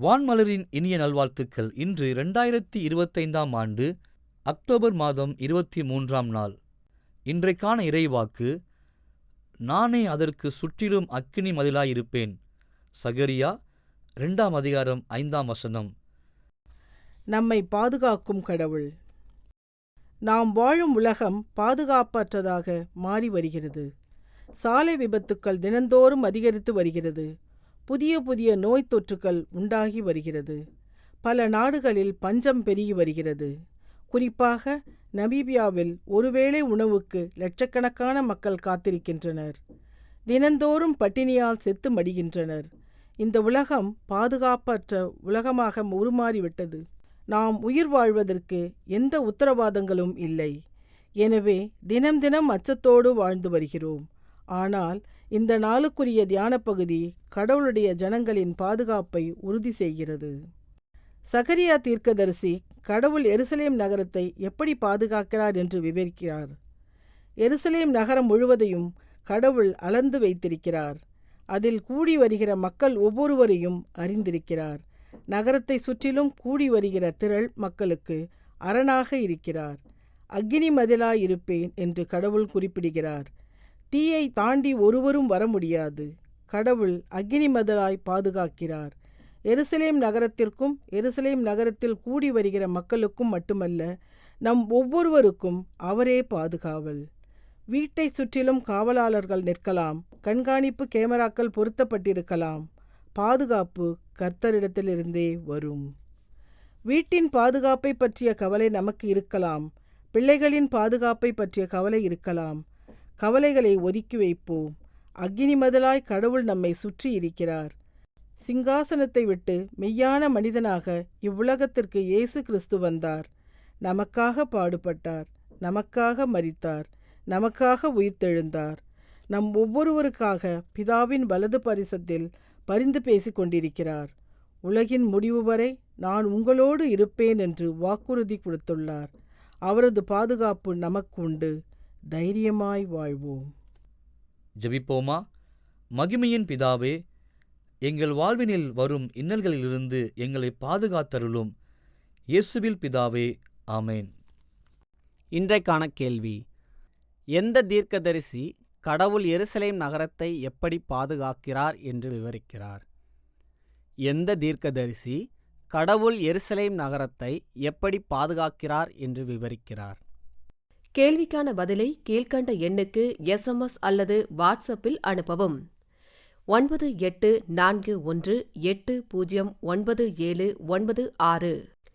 வான்மலரின் இனிய நல்வாழ்த்துக்கள். இன்று இரண்டாயிரத்தி இருபத்தைந்தாம் ஆண்டு அக்டோபர் மாதம் இருபத்தி மூன்றாம் நாள். இன்றைக்கான இறைவாக்கு நானே அதற்கு சுற்றிலும் அக்கினி மதிலாயிருப்பேன். சகரியா ரெண்டாம் அதிகாரம் ஐந்தாம் வசனம். நம்மை பாதுகாக்கும் கடவுள் நாம் வாழும் உலகம் பாதுகாப்பற்றதாக மாறி வருகிறது. சாலை விபத்துக்கள் தினந்தோறும் அதிகரித்து வருகிறது. புதிய புதிய நோய் தொற்றுக்கள் உண்டாகி வருகிறது. பல நாடுகளில் பஞ்சம் பெருகி வருகிறது. குறிப்பாக நமீபியாவில் ஒருவேளை உணவுக்கு லட்சக்கணக்கான மக்கள் காத்திருக்கின்றனர். தினந்தோறும் பட்டினியால் செத்து மடிகின்றனர். இந்த உலகம் பாதுகாப்பற்ற உலகமாக உருமாறிவிட்டது. நாம் உயிர் வாழ்வதற்கு எந்த உத்தரவாதங்களும் இல்லை. எனவே தினம் தினம் அச்சத்தோடு வாழ்ந்து வருகிறோம். ஆனால் இந்த நாளுக்குரிய தியான பகுதி கடவுளுடைய ஜனங்களின் பாதுகாப்பை உறுதி செய்கிறது. சகரியா தீர்க்கதரிசி கடவுள் எருசலேம் நகரத்தை எப்படி பாதுகாக்கிறார் என்று விவரிக்கிறார். எருசலேம் நகரம் முழுவதையும் கடவுள் அளந்து வைத்திருக்கிறார். அதில் கூடி வருகிற மக்கள் ஒவ்வொருவரையும் அறிந்திருக்கிறார். நகரத்தை சுற்றிலும் கூடி வருகிற திரள் மக்களுக்கு அரணாக இருக்கிறார். அக்னி மதிலாயிருப்பேன் என்று கடவுள் குறிப்பிடுகிறார். தீயை தாண்டி ஒருவரும் வர முடியாது. கடவுள் அக்னி மதலாய் பாதுகாக்கிறார். எருசலேம் நகரத்திற்கும் எருசலேம் நகரத்தில் கூடி வருகிற மக்களுக்கும் மட்டுமல்ல நம் ஒவ்வொருவருக்கும் அவரே பாதுகாவல். வீட்டை சுற்றிலும் காவலாளர்கள் நிற்கலாம் கண்காணிப்பு கேமராக்கள் பொருத்தப்பட்டிருக்கலாம். பாதுகாப்பு கர்த்தரிடத்திலிருந்தே வரும். வீட்டின் பாதுகாப்பை பற்றிய கவலை நமக்கு இருக்கலாம். பிள்ளைகளின் பாதுகாப்பை பற்றிய கவலை இருக்கலாம். கவலைகளை ஒதுக்கி வைப்போம் அக்னி மதலாய் கடவுள் நம்மை சுற்றி இருக்கிறார். சிங்காசனத்தை விட்டு மெய்யான மனிதனாக இவ்வுலகத்திற்கு இயேசு கிறிஸ்து வந்தார். நமக்காக பாடுபட்டார். நமக்காக மரித்தார். நமக்காக உயிர்த்தெழுந்தார். நம் ஒவ்வொருவருக்காக பிதாவின் வலது பரிசத்தில் பரிந்து பேசிக் கொண்டிருக்கிறார். உலகின் முடிவு வரை நான் உங்களோடு இருப்பேன் என்று வாக்குறுதி கொடுத்துள்ளார். அவரது பாதுகாப்பு நமக்கு உண்டு. தைரியமாய் வாழ்வோம். ஜெபிப்போமா? மகிமையின் பிதாவே எங்கள் வாழ்வினில் வரும் இன்னல்களிலிருந்து எங்களை பாதுகாத்தருளும். இயேசுவில் பிதாவே ஆமேன். இன்றைக்கான கேள்வி எந்த தீர்க்கதரிசி கடவுள் எருசலேம் நகரத்தை எப்படி பாதுகாக்கிறார் என்று விவரிக்கிறார். எந்த தீர்க்கதரிசி கடவுள் எருசலேம் நகரத்தை எப்படி பாதுகாக்கிறார் என்று விவரிக்கிறார். கேள்விக்கான பதிலை கீழ்க்கண்ட எண்ணுக்கு எஸ்எம்எஸ் அல்லது வாட்ஸ்அப்பில் அனுப்பவும். ஒன்பது எட்டு நான்கு ஒன்று எட்டு பூஜ்ஜியம் ஒன்பது ஏழு ஒன்பது ஆறு.